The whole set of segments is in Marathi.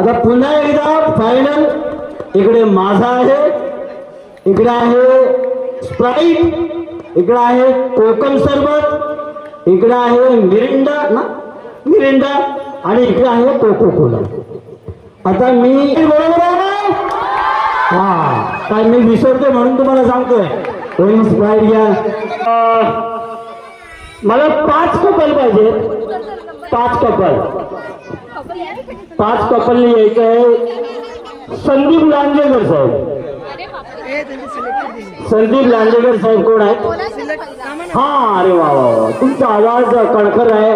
आता पुन्हा एकदा फायनल इकडे माझा आहे इकडे आहे स्प्राईट इकडे आहे कोकम सरबत इकडे आहे मिरिंडा ना? मिरिंडा आणि इकडे आहे कोको कोला आता मी बरोबर आहे ना हा काय मी विसरते म्हणून तुम्हाला सांगतोय. कोणी स्प्राईट घ्या. मला पाच कपल पाहिजे पाच कपल. पाच कपलने यायचं आहे. संदीप लांजेकर साहेब. संदीप लांजेकर साहेब कोण आहेत? हा अरे वा वा तुमचा आवाज कणखर आहे.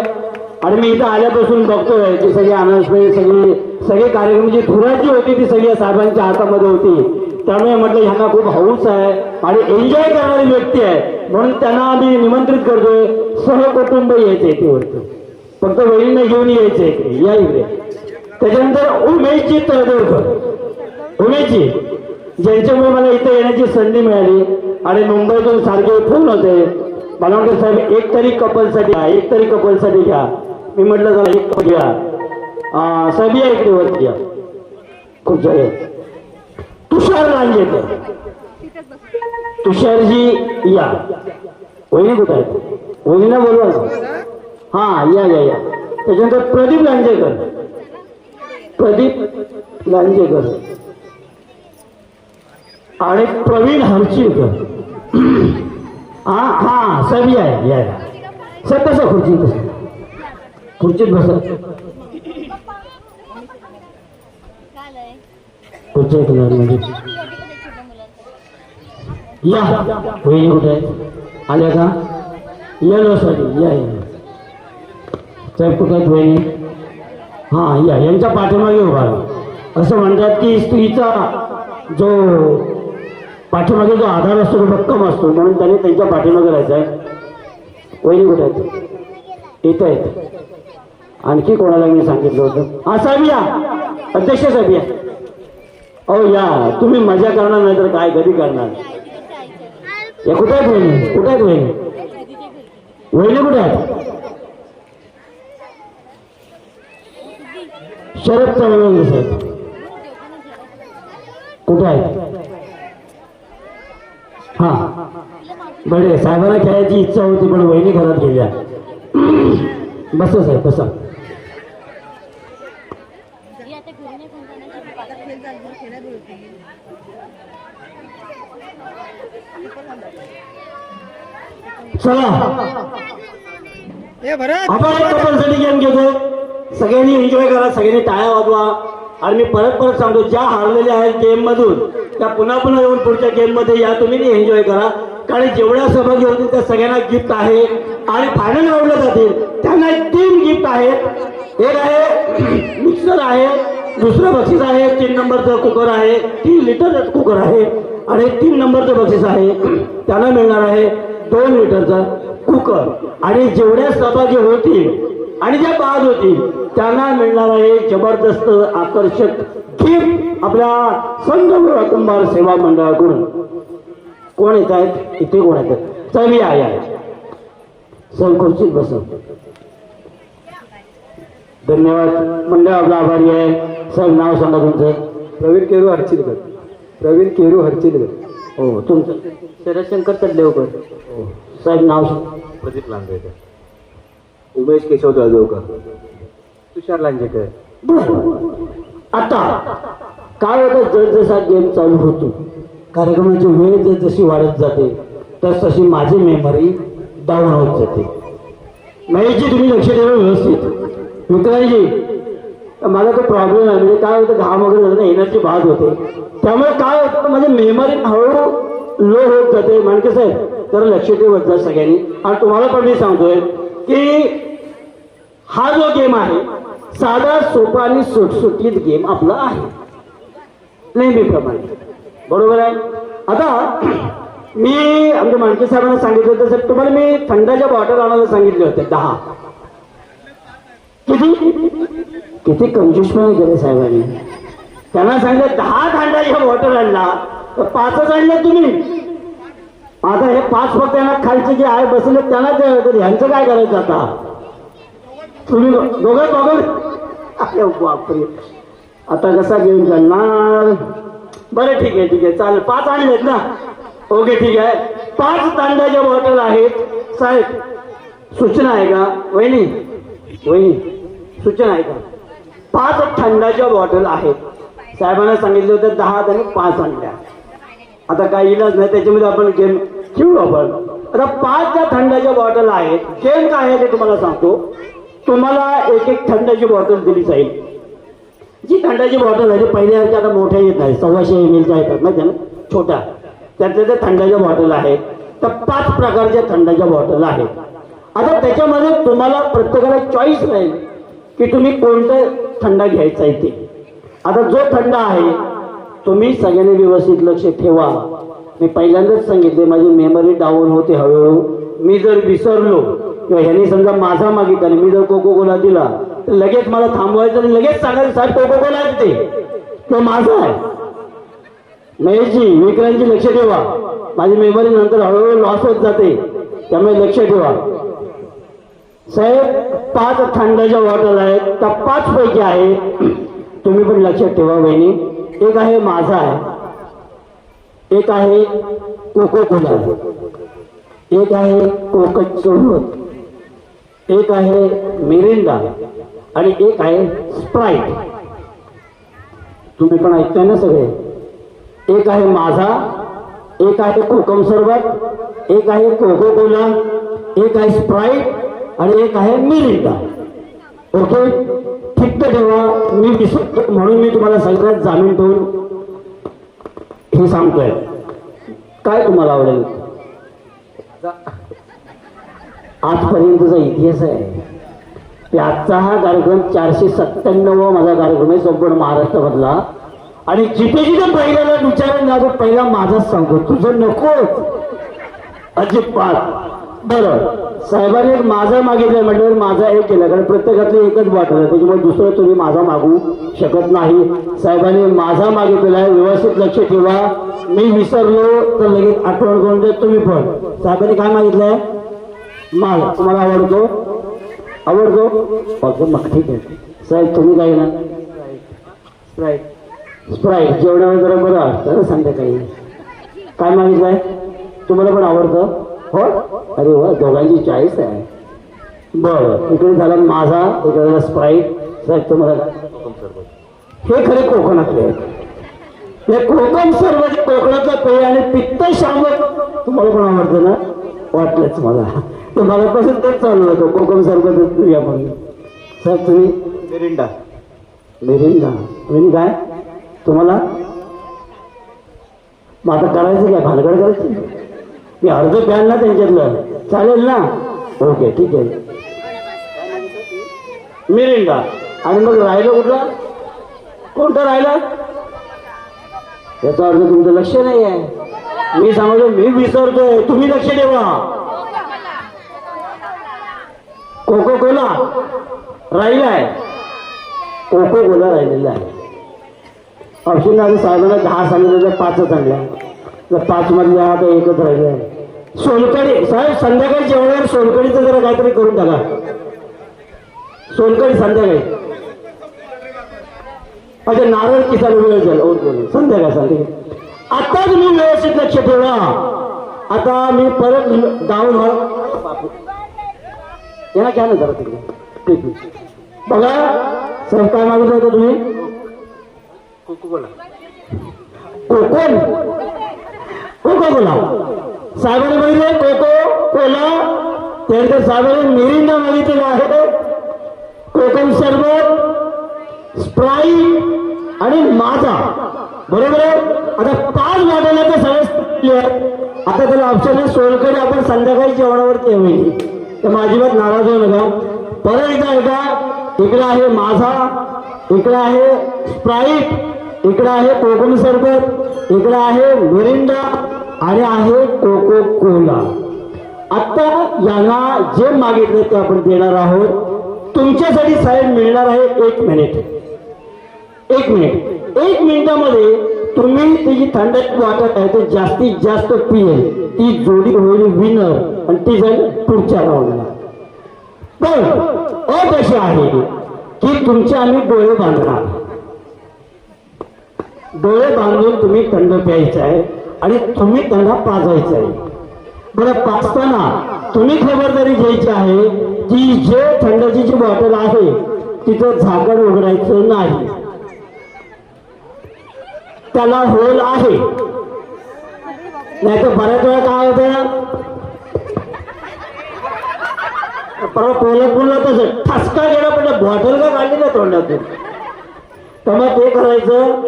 आणि मी इथं आल्यापासून बघतोय की सगळी अनाउन्समेंट सगळी सगळे कार्यक्रम जी धुराची होती ती सगळी साहेबांच्या हातामध्ये होती. त्यामुळे म्हटलं ह्यांना खूप हौस आहे आणि एन्जॉय करणारी व्यक्ती आहे. म्हणून त्यांना आम्ही निमंत्रित करतोय. सहकुटुंब यायचे ते वरती. फक्त वहिनींना घेऊन यायचे या इकडे. त्याच्यानंतर उमेशजी तळदोरकर उमेशजी ज्यांच्यामुळे मला इथे येण्याची संधी मिळाली आणि मुंबईतून सारखे फोन होते. मला म्हणते साहेब एक तरी कपलसाठी घ्या एक तरी कपलसाठी घ्या. मी म्हटलं जरा एक कप घ्या. साहेब या इकडे वरती घ्या खूप जय तुषार लांजेकर तुषारजी या. वहिनी कुठे आहेत? वहिनीला बोलवा. हा या या या. त्याच्यानंतर प्रदीप लांजेकर. प्रदीप लांजेकर. आणि प्रवीण हरचिलकर. हा हा सर या या सर कसं खुर्चीत कसं खुर्चीत बसा. खुर्ची म्हणजे. या वहिनी कुठे आल्या का? येलो साठी या या. साहेब कुठं आहेत वहिनी. हां या यांच्या पाठीमागे उभा असं म्हणतात की स्त्रीचा जो पाठीमागे जो आधार असतो तो भक्कम असतो म्हणून त्यांनी त्यांच्या पाठीमागे राहायचं आहे. वहिनी कुठे आहेत? येत आहेत. आणखी कोणाला मी सांगितलं होतं? हा साहेब या. अध्यक्ष साहेब या. अहो या. तुम्ही मजा करणार नाही तर काय कधी करणार? या कुठे आहेत वहिनी? कुठे आहेत वहिनी? वहिनी कुठे आहेत? शरद चव्हाण साहेब कुठे आहेत हा. बरे साहेबांना खेळायची इच्छा होती पण वहिनी घरात गेल्या. बसा साहेब बसा. चला. आपण एक कपलसाठी गेम घेतो सगळ्यांनी एन्जॉय करा सगळ्यांनी टाळ्या वाजवा. आणि मी परत परत सांगतो ज्या हारलेल्या आहेत गेममधून त्या पुन्हा पुन्हा येऊन पुढच्या गेममध्ये या तुम्ही एन्जॉय करा. कारण जेवढ्या सहभागी होतील त्या सगळ्यांना गिफ्ट आहे. आणि फायनल राऊंडला जातील त्यांना तीन गिफ्ट आहेत. एक आहे मिक्सर आहे दुसरं बक्षीस आहे तीन नंबरचं कुकर आहे तीन लिटरचं कुकर आहे आणि तीन नंबरचं बक्षीस आहे. त्यांना मिळणार आहे दोन लिटरचा कुकर. आणि जेवढ्या सहभागी होतील आणि ज्या बाद होतील त्यांना मिळणार आहे जबरदस्त आकर्षक गिफ्ट आपल्या संघ कुंभार सेवा मंडळाकडून. कोण येत आहेत? इथे कोण येत आहेत? चल या या. सर खुर्चीत बस. धन्यवाद. मंडळ आपला आभारी आहे. सर नाव सांगा तुमचं. प्रवीण केरू हरचिलकर प्रवीण केरू हरचिलकर हो तुमचं. शरदशंकर तडलेवकर हो. साहेब नाव सांगा. प्रदीप लांजेकर उमेश केशव जळगावकर तुषार लांजेकर. बरं. आता काय होतं जसजसा गेम चालू होतो कार्यक्रमाची वेळ जर जशी वाढत जाते तस तशी माझी मेमरी डाऊन होत जाते. महेशजी तुम्ही लक्ष द्यावं व्यवस्थित. विक्रांतजी माझा तो प्रॉब्लेम आहे. म्हणजे काय होतं घाम वगैरे झालं एनर्जी बाद होते. त्यामुळे काय होतं माझी मेमरी हळूहळू लो होत जाते. माणके साहेब तर लक्ष ठेवत जा सगळ्यांनी. आणि तुम्हाला पण मी सांगतोय की हा जो गेम आहे साधा सोपा आणि सुटसुटीत गेम आपला आहे. नेहमीप्रमाणे. बरोबर आहे? आता मी आमच्या माणके साहेबांना सांगितलं होतं साहेब तुम्हाला मी थंडाच्या बॉटल आणायला सांगितले होते दहा. किती? किती कंजूसपणे केले साहेबांनी. त्यांना सांगितलं दहा थंडाच्या बॉटल आणला तर पाचच आणल्या तुम्ही. आता हे पाच फक्त यांना खालचे जे आहे बसले त्यांना द्यावे तर ह्यांचं काय करायचं आता? तुम्ही दोघं दोघं? अरे बापरे. आता कसा गेम चालणार? बरं ठीक आहे ठीक आहे. चालेल. पाच आणलेत ना? ओके ठीक आहे. पाच तांड्याच्या बॉटल आहेत. साहेब सूचना आहे का? वहिनी वहिनी सूचना आहे का? पाच थंडाच्या बॉटल आहेत. साहेबांना सांगितलं होतं दहा आणि पाच आणल्या. आता काही इलाज नाही त्याच्यामध्ये आपण गेम खेळू आपण. आता पाच ज्या थंडाच्या बॉटल आहेत गेम काय आहे ते तुम्हाला सांगतो. तुम्हाला एक एक थंडाची बॉटल दिली जाईल. जी थंडाची बॉटल आहे पहिल्या पहिल्यासारख्या आता मोठ्या येत नाही सव्वाशे एम एलच्या येतात ना? छोट्या. त्यातल्या त्या थंडाच्या बॉटल आहेत. तर पाच प्रकारच्या थंडाच्या बॉटल आहेत. आता त्याच्यामध्ये तुम्हाला प्रत्येकाला चॉईस राहील की तुम्ही कोणतं थंडा घ्यायचा आहे ते. आता जो थंड आहे तुम्ही सगळ्यांनी व्यवस्थित लक्ष ठेवा. मी पहिल्यांदाच सांगितले माझी मेमरी डाऊन होते हळूहळू. मी जर विसरलो किंवा ह्यांनी समजा माझा मागितला आणि मी जर कोको कोला दिला तर लगेच मला थांबवायचं आणि लगेच सांगायचं साहेब कोको कोला आहे ते तो माझा आहे. महेशजी विक्रांतजी लक्ष ठेवा. माझी मेमरी नंतर हळूहळू लॉस होत जाते. त्यामुळे लक्ष ठेवा. साहेब पाच थंडाच्या वॉटर आहेत त्या पाच पैकी आहे तुम्ही पण लक्षात ठेवा वहिनी. एक आहे माझा आहे. एक आहे कोको कोला एक आहे कोकण सोबत एक आहे मिरिंडा आणि एक आहे स्प्राईट तुम्ही पण ऐकताय ना सगळे? एक आहे माझा एक आहे कोकम सरबत एक आहे कोको कोला एक आहे स्प्राईट आणि एक आहे मिरिंडा. ओके? ठिक्क ठेवा. मी विसरतो म्हणून मी तुम्हाला सगळ्यात जाणून ठेवून हे सांगतोय काय तुम्हाला आवडेल? आजपर्यंतचा इतिहास आहे. त्याचा आजचा हा कार्यक्रम चारशे सत्त्याण्णव माझा कार्यक्रम आहे संपूर्ण महाराष्ट्रामधला आणि जिथे जिथे पहिल्याला विचारेल ना तो पहिला माझाच सांगतो. तुझं नको अजिबात. बरं. साहेबांनी एक माझा मागितलं म्हटल्यावर माझा एक केला कारण प्रत्येकातली एकच बॉटल आहे. त्याच्यामुळे दुसरं तुम्ही माझा मागू शकत नाही. साहेबांनी माझा मागितलेला आहे. व्यवस्थित लक्ष ठेवा. मी विसरलो तर लगेच आठवण करून देत तुम्ही पण. साहेबांनी काय मागितलंय? माल तुम्हाला आवडतो? आवडतो? ओके मग ठीक आहे. साहेब तुम्ही काय ना स्प्राईट स्प्राईट जेवणावर जरा बरं असतं ना संध्याकाळी. काय मागितलंय? तुम्हाला पण आवडतं? हो अरे वा दोघांची चॉईस आहे. बरं इकडे झाला माझा इकडे झाला स्प्राईट साहेब तुम्हाला? हे खरे कोकणातले आहेत. हे कोकण सर्व कोकणातलं पेय आणि पित्त शामक तुम्हाला पण आवडतं ना? वाटलंच मला. तर मला पासून तेच चालू होतं कोकण सरबत पिऊया म्हणून. साहेब तुम्ही? मिरिंडा. मिरिंडा. म्हणजे काय? तुम्हाला? मग आता करायचं काय? भानगड करायची? मी अर्ज प्याल ना त्यांच्यातलं चालेल ना? ओके ठीक आहे. मिरिंडा आणि मग राहिलं कुठला? कोणतं राहिलं? याचा अर्थ तुमचं लक्ष नाही आहे. मी सांगतो मी विसरतोय. तुम्ही लक्ष ठेवा. कोको कोला राहिलाय कोको कोला राहिलेला आहे. ऑप्शन आधी साहेबांना दहा सांगितलं तर पाचच आणल्या. तर पाच मधले आता एकच राहिले आहे. सोनकडी साहेब संध्याकाळी जेवणावर सोनकडीचं जरा काहीतरी करून टाका. सोनकडी संध्याकाळी. अच्छा नारळ किसान वेळ झाला. ओके संध्याकाळ संध्याकाळी. आता तुम्ही व्यवस्थित लक्ष ठेवा. आता मी परत गाऊन बापू घ्या ना जरा तिकडे? ठीक आहे. बघा साहेब काय मागितलं होतं तुम्ही. कोको बोला कोकण कोको बोला? साहेबांनी कोको कोला त्यानंतर साहेबांनी मिरिंदा मागितलेला आहे. कोकम सरबत स्प्राईट आणि माझा. बरोबर आहे? आता पाच वाटायला तर सगळे आता त्याला ऑप्शन आहे सोलकडे आपण संध्याकाळी जेवणावरती होईल तर माझी बात नाराज होऊ नका. परत एकदा ऐका इकडे आहे माझा इकडे आहे स्प्राईट इकडे आहे कोकम सरबत इकडे आहे मिरिंडा. आणि आहे कोको कोला. आता यांना जे मागितलं ते आपण देणार आहोत. तुमच्यासाठी साहेब मिळणार आहे एक मिनिट एक मिनिट एक मिनिटामध्ये तुम्ही ती जी थंड वाटत आहे ते जास्तीत जास्त पियेल ती जोडी होईल विनर आणि ती जाईल पुढच्या राऊंडला पण अट अशी आहे की तुमचे आम्ही डोळे बांधणार. डोळे बांधून तुम्ही थंड प्यायचं आहे. आणि तुम्ही त्यांना पाजायचं आहे बरं पाचताना तुम्ही खबरदारी घ्यायची आहे की जे थंडची जी बॉटल आहे तिथं झाकण उघडायचं नाही. त्याला होल आहे. नाही तर बऱ्याच वेळा काय होतं? परवा पोलत बोलला तसं ठसका गेला पण बॉटल का काढली ना तोंडातून? तर मग ते करायचं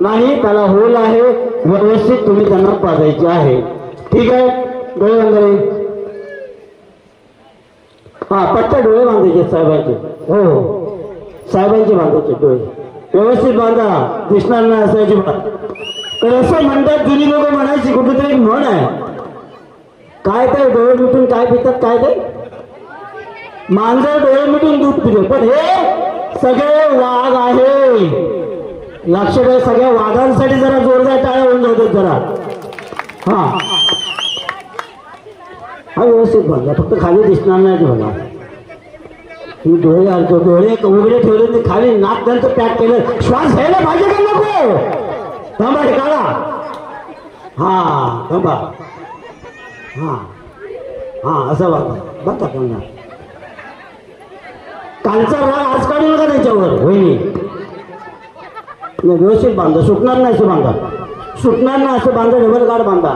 नाही त्याला होल आहे. व्यवस्थित तुम्ही त्यांना पाजायचे आहे. ठीक आहे? डोळे बांधारे हा पट्ट्या डोळे बांधायचे साहेबांचे. हो हो. साहेबांचे बांधायचे डोळे. व्यवस्थित बांधा. दिसणार नाही असं अजिबात. तर असं म्हणतात जुनी लोक म्हणायची कुठेतरी एक म्हण आहे. काय काय डोळे मिटून काय पितात काय ते मांजर डोळे मिटून दूध पितो. पण हे सगळे वाघ आहे. लक्ष द्या सगळ्या वाघांसाठी जरा जोरदार टाळ्या होऊन जातात जरा. हा. हा व्यवस्थित बघा फक्त खाली दिसणार नाही ते बघा मी डोळे आलतो डोळे उघडे ठेवले ते खाली नाक त्यांचं पॅक केलं. श्वास घ्यायला पाहिजे का नको? थांबा ठिकाणा हा थांबा. हा. हा असं बघा. बघा पुन्हा कालचा राग आज काढू नका त्याच्यावर होईल व्यवस्थित बांधा. सुटणार नाही असं बांधा. सुटणार नाही असं बांधा डबल गाड बांधा.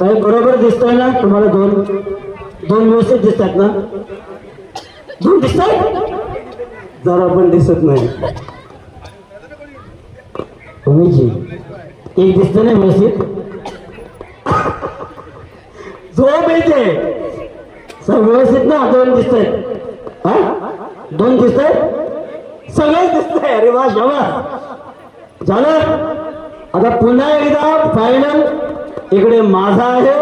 काही बरोबर दिसतंय ना तुम्हाला दोन? दोन व्यवस्थित दिसतात ना? दोन दिसतात? जरा पण दिसत नाही. तुम्हीची एक दिसत नाही व्यवस्थित? झोप येते सर व्यवस्थित ना? दोन दिसत आहेत हा? दोन दिसत आहेत सगळे दिसतंय अरे वा शाबास झालं? आता पुन्हा एकदा फायनल इकडे माझा आहे.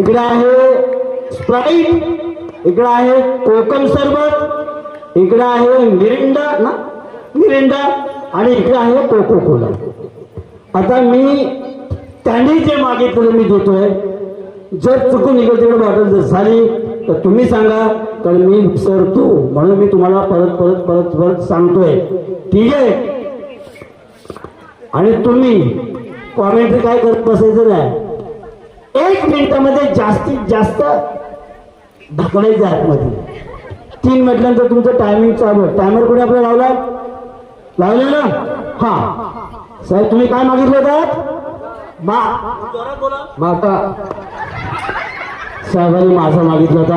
इकडे आहे स्प्राईट इकडे आहे कोकम सरबत. इकडे आहे मिरिंडा. ना? मिरिंडा. आणि इकडे आहे कोको कोला आता मी त्यांनी जे मागितलं मी देतोय. जर चुकून इकडे तिकडे बॉटल जर झाली तर तुम्ही सांगा कारण मी विसरतो म्हणून मी तुम्हाला परत परत परत परत सांगतोय. ठीक आहे? आणि तुम्ही कॉमेंट्री काय करत बसायचं नाही? एक मिनिटामध्ये जास्तीत जास्त ढकलायचं आतमध्ये. तीन म्हटल्यानंतर तुमचं टायमिंग चालू आहे. टायमर कोणी आपल्याला लावला? लावलं ना? हा. साहेब तुम्ही काय मागितलं होतं? मा माता साहेबांनी माझा मागितला होता.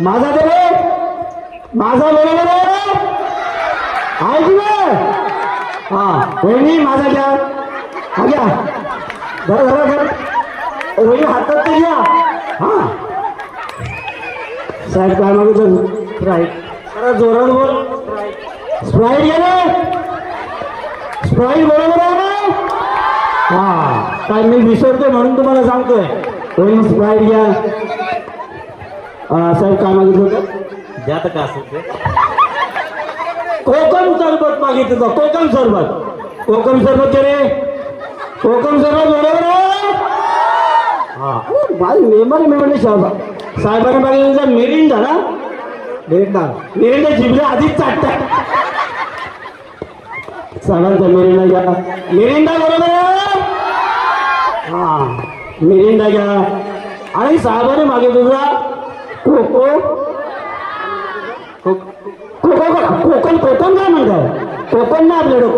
माझा दे रे. माझा बरोबर आहे की हा वहिनी माझा घ्या. हा घ्या. बरं बरं बरं. वहिनी हातात ते घ्या. हा. साहेब काय मागितलं? स्प्राईट जरा जोरात बोल. स्प्राईट घ्या रे स्प्राईट बरोबर आहे ना हा काय मी विसरतोय म्हणून तुम्हाला सांगतोय. वहिनी स्प्राईट घ्या. साहेब काय मागितलं होतं? ज्यात का असेल ते कोकम सरबत मागितलं होतं कोकम सरबत. कोकम सरबत रे? कोकम सरबत बरोबर हा. माझी मेमरी मी म्हणले साहेब. साहेबांनी मागितलं मिरिंडा ना? मिरिंडा. मिरिंडा जिबल्या आधीच चाटतात. साहेबांचा मिरिंडा घ्या. मिरिंडा बरोबर हा. मिरिंडा घ्या. आणि साहेबांनी मागितलं होतं कोको कोको कोकण कोकण काय म्हणताय कोकण ना आपल्याकडं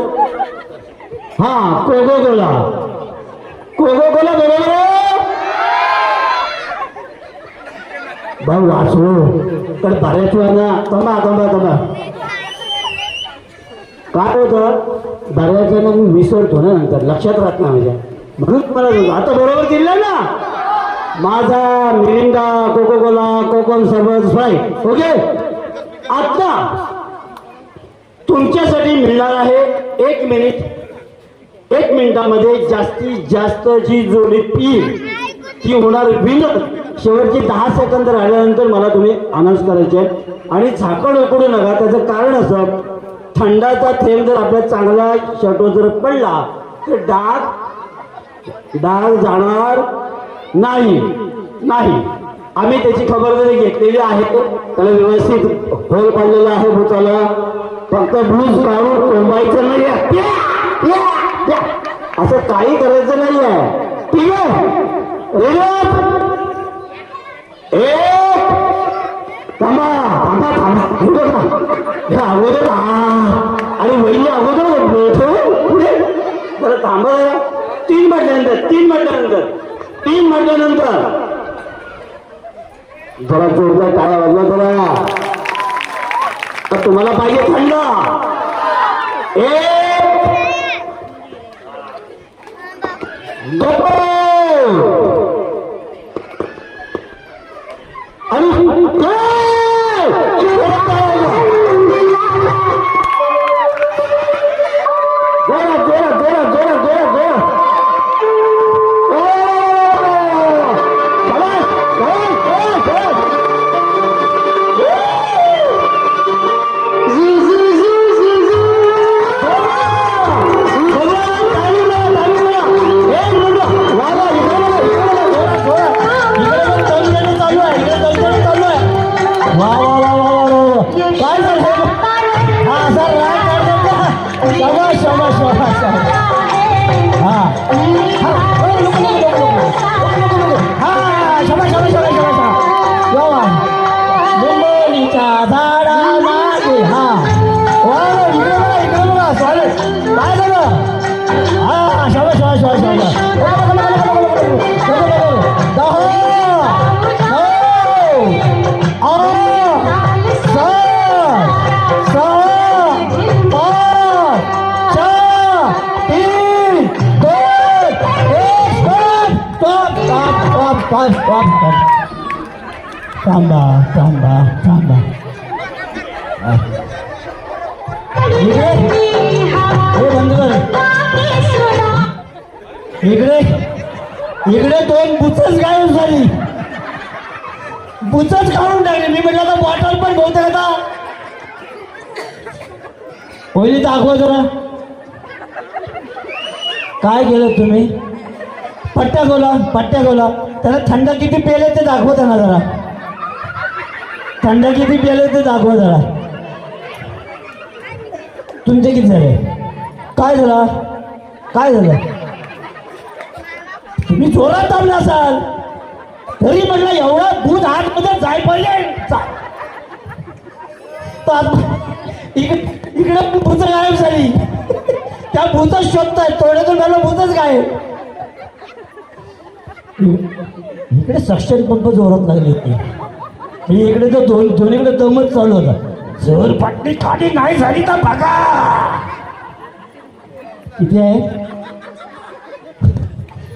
हा कोगो गोला कोगो कोला बरोबर भाऊ वाचलो तर बऱ्याच वेळा थांबा थांबा थांबा काय होतं बऱ्याच वेळा मी विसरतो ना नंतर. लक्षात राहत ना माझ्या. म्हणून मला आता बरोबर दिलं ना? माझा मिरिंडा कोको कोला कोकम सरबत फ्राय ओके आता तुमच्यासाठी मिळणार आहे एक मिनिट एक मिनिटामध्ये जास्तीत जास्त जी जोडी पी ती होणार विनर शेवटची दहा सेकंद राहिल्यानंतर मला तुम्ही अनाऊन्स करायचे आहे. आणि झाकण उकडू नका त्याचं कारण असं थंडाचा थेंब जर आपल्या चांगला शर्टवर जर पडला तर डाग डाग जाणार नाही. नाही. आम्ही त्याची खबरदारी घेतलेली आहे. त्याला व्यवस्थित होल पाडलेला आहे भूताला. फक्त भूज काढून कोंबायचं नाही आहे. असं काही करायचं नाही आहे. ठीक आहे? थांबा थांबा थांबा. अगोदर हे अगोदर आणि वहिनी अगोदर बैठो पुढे. जरा थांबा तीन म्हटल्यानंतर तीन म्हटल्यानंतर. तीन म्हटल्यानंतर जरा जोरदार टाळ्या वाजवा जरा. तर तुम्हाला पाहिजे थंड. एक. थांबा थांबा थांबा इकडे इकडे दोन बुचच गायब झाली. बुचच काढून टाकली. मी म्हटलं आता बॉटल पण बोलते आता पहिली दाखवा जरा. काय केलं तुम्ही? पट्ट्या गोला पट्ट्या गोला त्याला थंड किती पेले ते दाखवा त्यांना जरा. थंड किती प्याले ते दाखवा जरा. तुमचे किती झाले? काय झालं? काय झालं? तुम्ही जोरात थांबला असाल. तरी म्हटलं एवढा दूध आतमध्ये जाय पडले. चा- इकडे भूत गायब झाली. त्या भूत शोधताय. तोड्यातून मला भूतच गायब. इकडे सक्षम पंप जोरात लागली होती. हे इकडे तर दोन दोन्हीकडे दमच चालू होता. जर पाटली खाली नाही झाली तर बघा. किती आहे.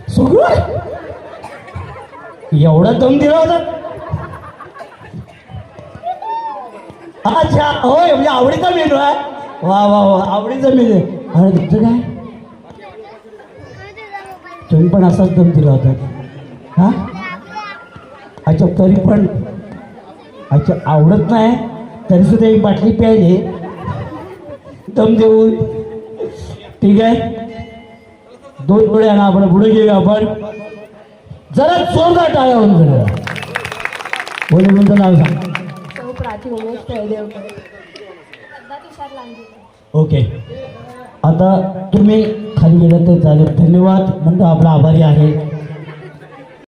सगळं एवढा दम दिला होता. अच्छा होय म्हणजे आवडीचा मेनू आहे. वा वा वा आवडीचा मेनू आहे. अरे तुमचं काय? तुम्ही पण असाच दम दिला होता. हा? अच्छा तरी पण अच्छा आवडत नाही? तरी सुद्धा एक बाटली प्यायली. दम देऊन. ठीक आहे? दोन पुढे आणा आपण पुढे घेऊया आपण. जरा जोरदार टाळ्या होऊन गेल्या बोले तुमचं नाव सांग? ओके आता तुम्ही खाली गेलं तर चालेल. धन्यवाद. म्हणतो आपला आभारी आहे.